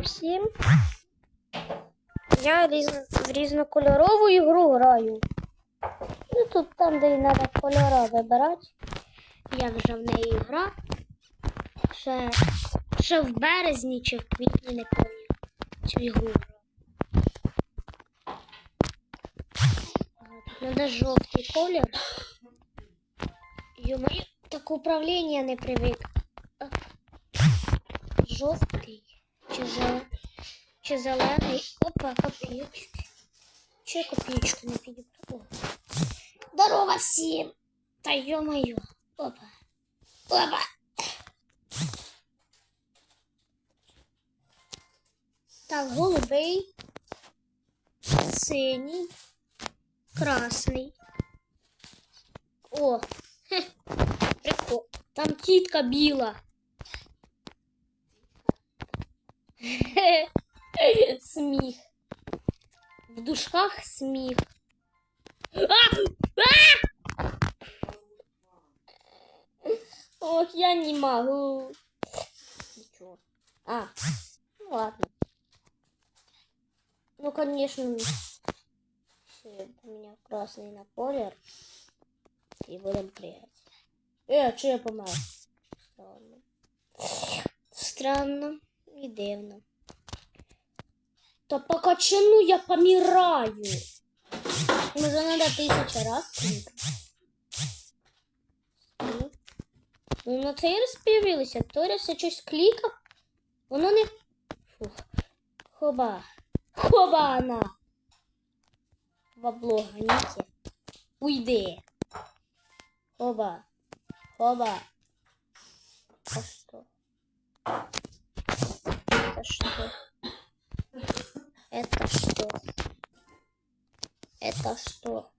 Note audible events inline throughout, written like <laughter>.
Всім. Я різ... в різнокольорову ігру граю. Ну тут там, де треба кольори вибирати. Я вже в неї грав. Ще, ще в березні чи в квітні не пам'ятаю цю ігру. Ага, жовтий колір. Йо-моє, так управління не привик. Жовтий чи, зе... зелений. Опа, копійочки. Чи я копійочку не підібрав? Здорово всім! Та йо-моє. Опа. Опа. Так, голубий, синій, красний. О, хе, прикол. Там тітка біла. <laughs> Сміх. В дужках сміх. А! А! Ох, я не могу. Ничего. А, ну ладно. Ну, конечно, все, поменял красный на колер. И будем прыгать. Э, а что я помер? Странно. Странно и дивно. Та по качану я помираю. Може, надо тисяча раз клікати. Ну, ну, на цей раз появилося. Той раз я щось клікав. Воно не. Фух. Хоба. Хобана. Бабло, ганіте. Уйди. Хоба. Хоба. А что? Это что? Это что? Это что?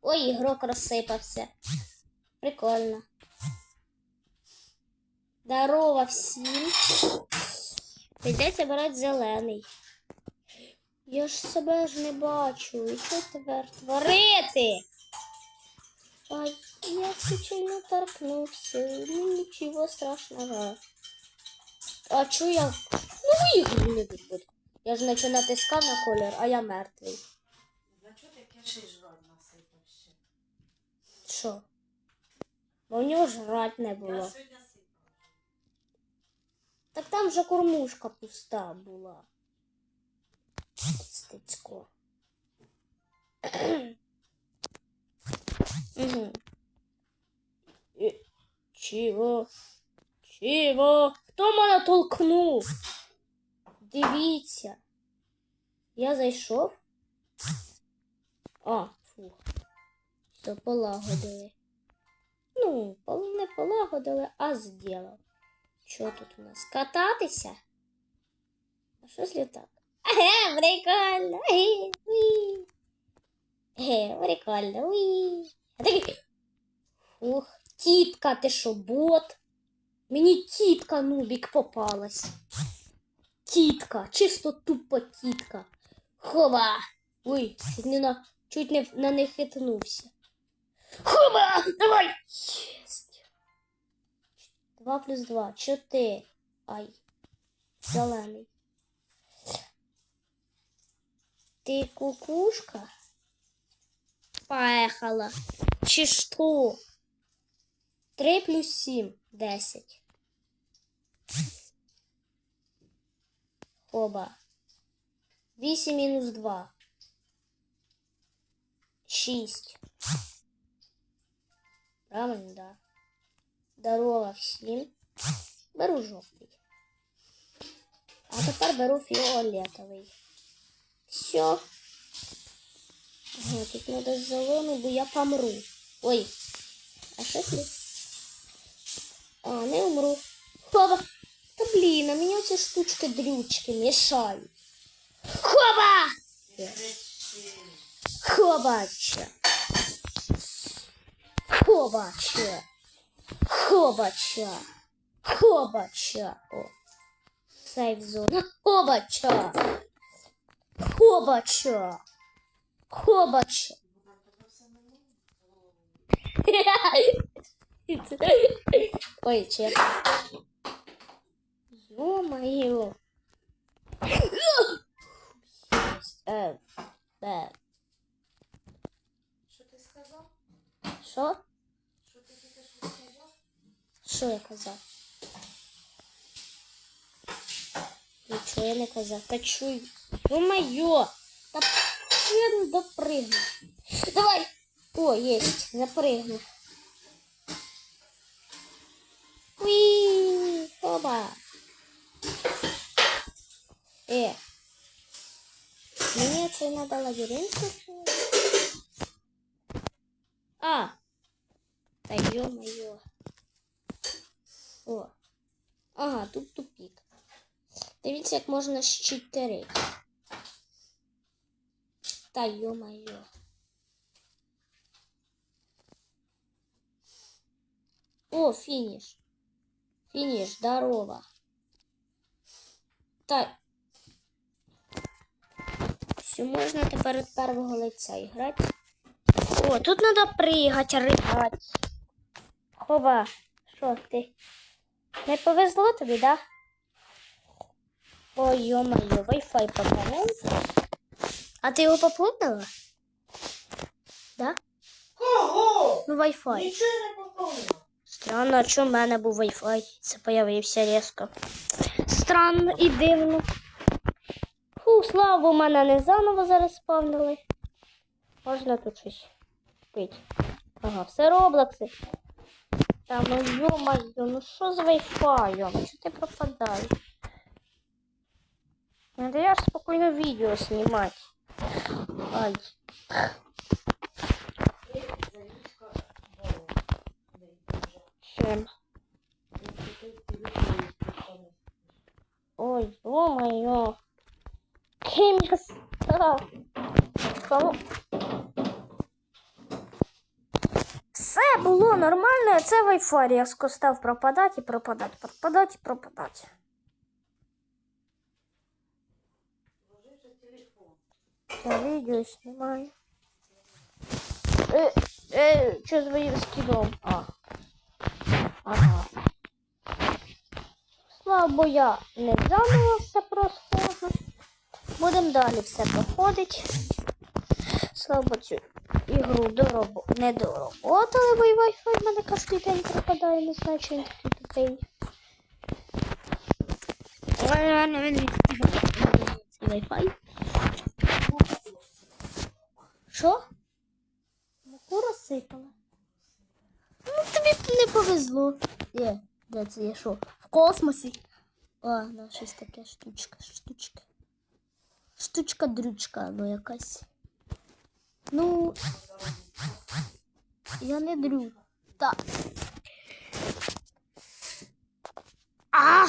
Ой, игрок рассыпался. Прикольно. Здорово всім. Прийдеться брати зелений. Я ж себе ж не бачу. І що тепер творити? Ай, я случайно торкнувся. Ну нічого страшного. А чо я? Виграю не буду. Я ж наче натискав на колір, а я мертвий. На чого ти кишиш жрать насипав ще? Що? Бо в нього жрать не Я було. сьогодні. Так там же кормушка пуста була. Стецько. Угу. Чого? Чого? Хто мене толкнув? Дивіться. Я зайшов. А, фух. Все, полагодили. Ну, не полагодили, а зробив. Що тут у нас? Кататися? А що слід так? Еге, прикольно. Еге, уі. Прикольно. Уі. А такий. Ух, тітка, ти що, бот? Мені тітка нубік попалась. Тітка, чисто тупо тітка. Хова. Ой, не на, чуть не на них хитнувся. Хова! Давай! Єсть. Два плюс два. Чотири. Ай. Зелений. Ти кукушка? Поехала. Чи що? Три плюс сім. Десять. Оба. Вісім мінус два. Шість. Правильно, да. Здорово всім. Беру жовтий. А тепер беру фіолетовий. Все. Ага, тут треба зелену, бо я помру. Ой. А що слід? А, не умру. Хоба. Та блін, а мені ці штучки дрючки мішають. Хоба! Хобача. Хобача. Хобача. Хобача. О. Сейф зона. Хобача. Хобача. Хобача. <laughs> Ой, чек. Ё-моё. Е, е, Що ти сказав? що? Що ти тільки що сказав? Що я казав? Нічого я не казав. Та чуй. Ё-моё! Та я не допригну. Давай! О, есть, запрыгну. Уи, оба. мне это надо лабиринт. пройти? А, да ё-моё. О. Ага, тут тупик. Дивіться, як можна щитерити. Та йо-моє. О, фініш. Фініш, здорово. Та. Все, можна тепер від першого лиця грати. О, тут треба пригати, ригати. Хоба, що ти? Не повезло тобі, да? Ой, ё-моё, Wi-Fi пополнился. А ты его пополнила? Да? Кого? Ну, Wi-Fi. Нічого не поповнила. Странно, а чому в мене був Wi-Fi? Це появився різко. Странно і дивно. Фу, слава, Богу, мене не заново зараз спавнили. Можна тут щось пити. Ага, все роблокси. Та ну ё-моё, ну що з Wi-Fi? Чого ти пропадаєш? Не даєш спокійно відео знімати. Ай. Ти завіска голову. Дай, Боже. Чим? Ти- ти- ти виходиш, ти що Ой, ё-моё. Кимс. Все було нормально, це в. Я скостав пропадати, пропадати, пропадати, пропадати. Я видео снимаю. Э, е, э, е, что с моим скидом? А. Ага. Слабо я не вдамувався просто. Будемо далі все проходити. Слава цю ігру дороб... не дороботали, бо і Wi-Fi в мене кожен день пропадає, не знаю, чи він такий тупий. Wi-Fi. Що? Муку розсипала. Ну, тобі не повезло. Де? Де це є що? В космосі? А, да, щось таке штучка, штучка. Штучка-дрючка, ну якась. Ну. Я не дрю. Так. А!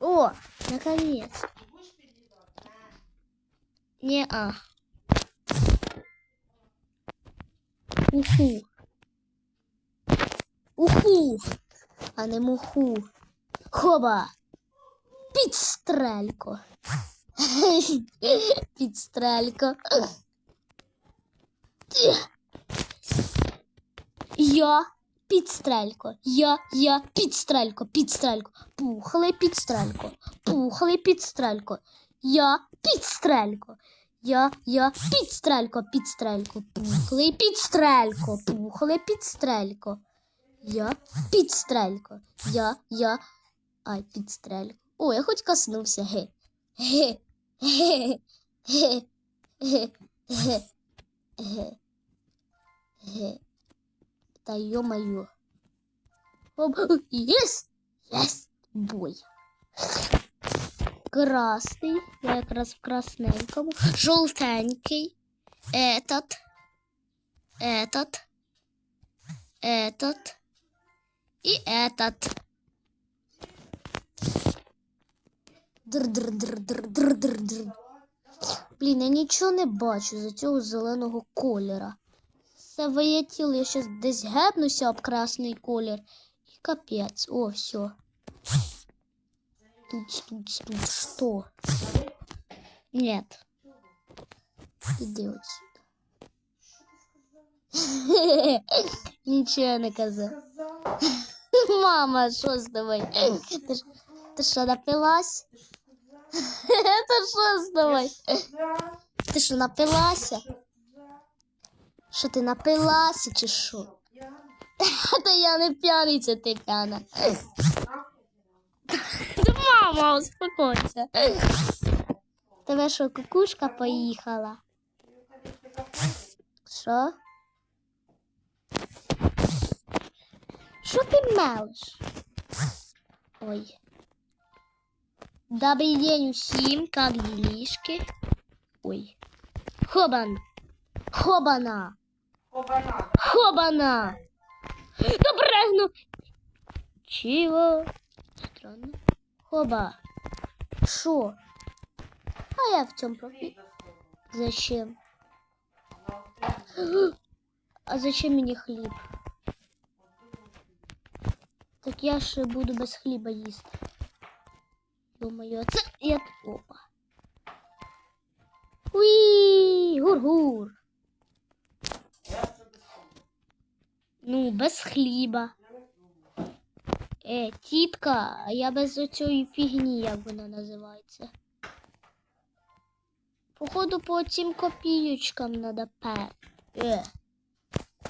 О, наконец. Будеш Уху. Уху. А не муху. Хоба. Підстрелько. <laughs> Підстрелько. Я підстрелько. Я, я підстрелько, підстрелько. Пухлий підстрелько. Пухлий підстрелько. Я підстрелько. Я, я підстрелько, підстрелько. Пухлий підстрелько. Пухлий підстрелько. Я підстрелько. Я, я. Ай, підстрелько. О, я хоч коснувся. Ге. Ге. Ге. Ге. Ге. Ге. Ге. Ге. Та ё-моё. Єс! Єс! Бой. Красний. Я якраз в красненькому. Жовтенький. Этот. Этот. Этот. І этот. Др-др-др-др-др-др-др. Блін, я нічого не бачу за цього зеленого кольора. Це виятіло, я щас десь гепнуся об красний колір. І капець. О, все. Тут, тут, тут. Что? Нет. Иди отсюда. <laughs> Ничего наказал. <laughs> Мама, что с тобой? Ты что, напилась? <laughs> Это что с тобой? Ты что, напилася? Что ты напилася, чешу? Это я не п'яний, це ти п'яна. Мама, успокойся. Тебе що, кукушка поїхала? Що? Що ти мелиш? Ой. Добрий день усім, как делишки? Ой. Хобан. Хобана. Обана. Хобана. Добрегну. Чего? Странно. Хоба. Шо? А я в цьому профі. Зачем? <gasps> А зачем мені хліб? Так я ж буду без хліба їсти. Думаю, це я опа. Уї, гур-гур. Ну, без хліба. Е, тітка, а я без оцієї фігні, як вона називається. Походу, по цим копійочкам надо пе. Е.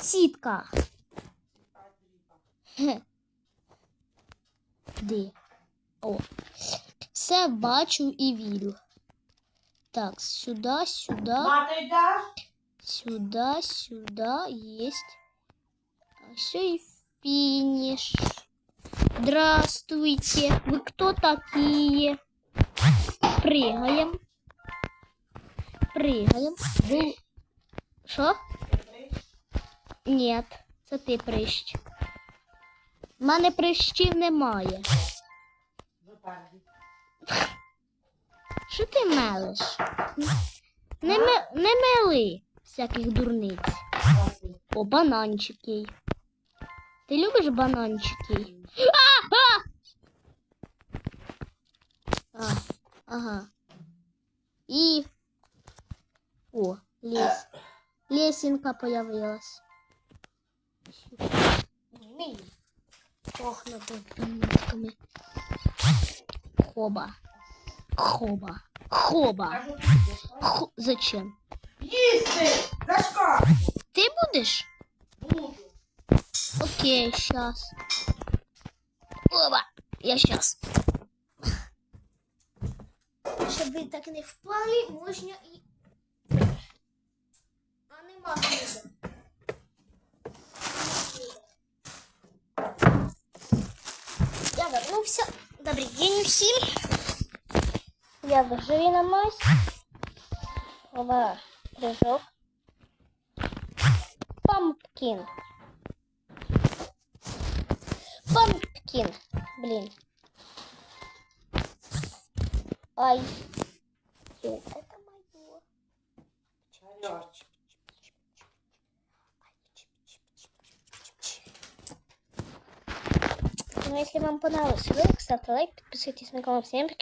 Тітка. Де? О. Все бачу і вірю. Так, сюди, сюди. Сюда, сюда есть. Все и финиш. Здравствуйте. Вы кто такие? Прыгаем. Прыгаем. Вы... Що? Нет, це ти прищ. У мене прищів немає. Виперді. Що ти мелиш? Не, ме- не мели всяких дурниць. О, бананчики. Ти любиш бананчики? А, а! а, ага. І. О, лес. Лесенка появилась. Пахнути бананчиками. Хоба. Хоба. Хоба. Кажу, ти йдеш, а? Хо... Зачем? Їсти! Зашка! Ти будеш? Буду. Окей, сейчас. Оба, я сейчас. Щоб ви так не впали, можна і. А нема хліба. Я вернувся. Добрий день усім. Я в на мазь. Оба, прыжок. Пампкин. Пампкин. Блин. Ай. Это мое. Ну, если вам понравился ставьте лайк, подписывайтесь на канал. Всем пока.